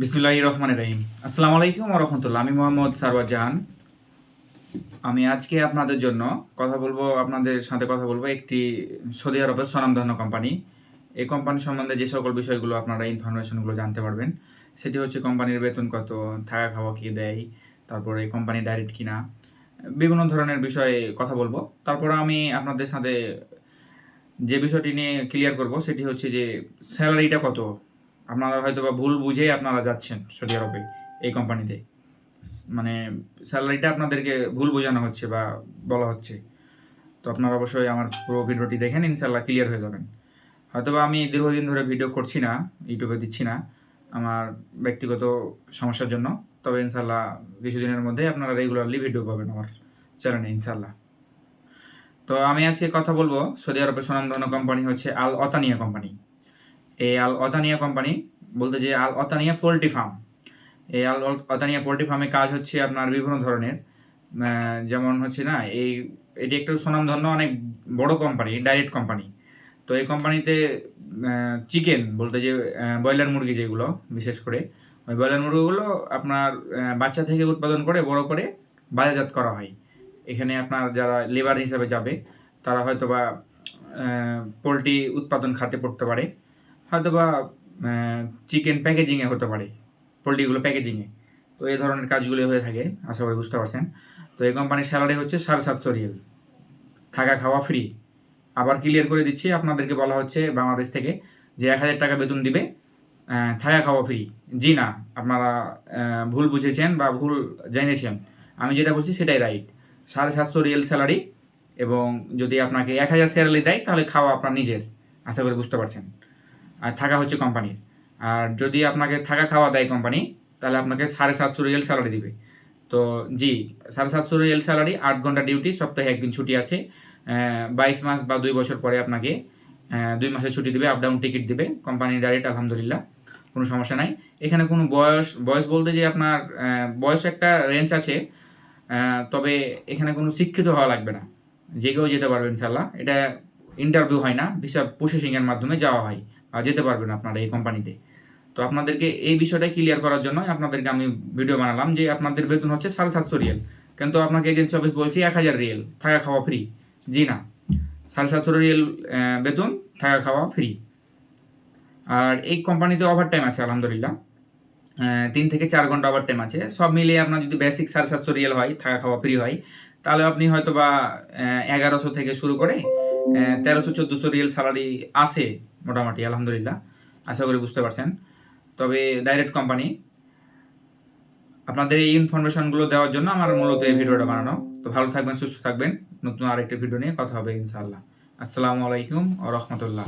বিসমুল্লাহ রহমান রহিম। আসসালামু আলাইকুম রহমতুল্লাহ। আমি মোহাম্মদ সারওয়ার জাহান আমি আজকে আপনাদের জন্য কথা বলব, আপনাদের সাথে কথা বলব একটি সৌদি আরবের স্বনামধন্য কোম্পানি। এই কোম্পানি সম্বন্ধে যে সকল বিষয়গুলো আপনারা ইনফরমেশনগুলো জানতে পারবেন, সেটি হচ্ছে কোম্পানির বেতন কত, থাকা খাওয়া কি দেয়, তারপরে কোম্পানি ডাইরেক্ট কিনা, বিভিন্ন ধরনের বিষয়ে কথা বলব। তারপরে আমি আপনাদের সাথে যে বিষয়টি নিয়ে ক্লিয়ার করব, সেটি হচ্ছে যে স্যালারিটা কত আপনারা হয়তো বা ভুল বুঝে আপনারা যাচ্ছেন সৌদি আরবে এই কোম্পানিতে। মানে স্যালারিটা আপনাদেরকে ভুল বোঝানো হচ্ছে বা বলা হচ্ছে। তো আপনারা অবশ্যই আমার পুরো ভিডিওটি দেখেন ইনশাল্লাহ ক্লিয়ার হয়ে যাবেন। হয়তো বা আমি দীর্ঘদিন ধরে ভিডিও করছি না, ইউটিউবে দিচ্ছি না আমার ব্যক্তিগত সমস্যার জন্য। তবে ইনশাল্লাহ কিছুদিনের মধ্যে আপনারা রেগুলারলি ভিডিও পাবেন আমার চ্যানেলে ইনশাল্লাহ তো আমি আজকে কথা বলব, সৌদি আরবের স্বনামধন্য কোম্পানি হচ্ছে আল অতানিয়া কোম্পানি। এই আল অতানিয়া কোম্পানি বলতে যে আল অতানিয়া পোলট্রি ফার্ম। এই আল অতানিয়া পোলট্রি ফার্মে কাজ হচ্ছে আপনার বিভিন্ন ধরনের। যেমন হচ্ছে না, এই এটি একটা সুনামধন্য অনেক বড় কোম্পানি, ডাইরেক্ট কোম্পানি। তো এই কোম্পানিতে চিকেন বলতে যে ব্রয়লার মুরগি যেগুলো, বিশেষ করে, ওই ব্রয়লার মুরগিগুলো আপনার বাচ্চা থেকে উৎপাদন করে, বড় করে বাজারজাত করা হয়। এখানে আপনার যারা লেবার হিসাবে যাবে, তারা হয়তো বা পোলট্রি উৎপাদন খাতে পড়তে পারে। হয়তো বা চিকেন প্যাকেজিংয়ে হতে পারে, পোলট্রিগুলো প্যাকেজিংয়ে তো এই ধরনের কাজগুলো হয়ে থাকে, আশা করি বুঝতে পারছেন। তো এই কোম্পানির স্যালারি হচ্ছে সাড়ে সাতশো রিয়েল। থাকা খাওয়া ফ্রি আবার ক্লিয়ার করে দিচ্ছি, আপনাদেরকে বলা হচ্ছে বাংলাদেশ থেকে যে এক হাজার টাকা বেতন দিবে থাকা খাওয়া ফ্রি জি না, আপনারা ভুল বুঝেছেন বা ভুল জেনেছেন। আমি যেটা বলছি সেটাই রাইট সাড়ে সাতশো রিয়েল স্যালারি এবং যদি আপনাকে এক হাজার স্যালারি দেয়, তাহলে খাওয়া আপনার নিজের। আশা করি বুঝতে পারছেন। থাকা হচ্ছে কোম্পানির আর যদি আপনাকে থাকা খাওয়া দেয় কোম্পানি তাহলে আপনাকে সাড়ে সাতশো রিয়েল স্যালারি দিবে। তো জি, সাড়ে সাতশো রিয়েল স্যালারি আট ঘণ্টা ডিউটি সপ্তাহে একদিন ছুটি আছে। বাইশ মাস বা দুই বছর পরে আপনাকে দুই মাসের ছুটি দিবে আপ ডাউন টিকিট দিবে কোম্পানি ডাইরেক্ট আলহামদুলিল্লাহ, কোনো সমস্যা নাই। এখানে কোনো বয়স বয়স বলতে যে আপনার বয়স একটা রেঞ্জ আছে তবে এখানে কোনো শিক্ষিত হওয়া লাগবে না। যে কেউ যেতে পারবেন ইনশাল্লাহ এটা ইন্টারভিউ হয় না ভিসা প্রসেসিংয়ের মাধ্যমে যাওয়া হয়। যেতে পারবেন আপনারা এই কোম্পানিতে। তো আপনাদেরকে এই বিষয়টা ক্লিয়ার করার জন্য আপনাদেরকে আমি ভিডিও বানালাম যে আপনাদের বেতন হচ্ছে সাড়ে সাতশো রিয়েল। কিন্তু আপনাকে এজেন্সি অফিস বলছি এক হাজার রিয়েল, থাকা খাওয়া ফ্রি জি না, সাড়ে সাতশো রিয়েল বেতন, থাকা খাওয়া ফ্রি আর এই কোম্পানিতে ওভার টাইম আছে, আলহামদুলিল্লাহ। তিন থেকে চার ঘণ্টা ওভার টাইম আছে। সব মিলিয়ে আপনার যদি বেসিক সাড়ে সাতশো রিয়েল হয়, থাকা খাওয়া ফ্রি হয়, তাহলে আপনি হয়তো বা এগারোশো থেকে শুরু করে তেরোশো চোদ্দোশো রিয়েল স্যালারি আসে মোটামুটি, আলহামদুলিল্লাহ। আশা করি বুঝতে পারছেন। তবে ডাইরেক্ট কোম্পানি আপনাদের এই ইনফরমেশনগুলো দেওয়ার জন্য আমার মূলত এই ভিডিওটা বানানো। তো ভালো থাকবেন, সুস্থ থাকবেন। নতুন আরেকটি ভিডিও নিয়ে কথা হবে ইনশাআল্লাহ। আসসালামু আলাইকুম ও রহমতুল্লাহ।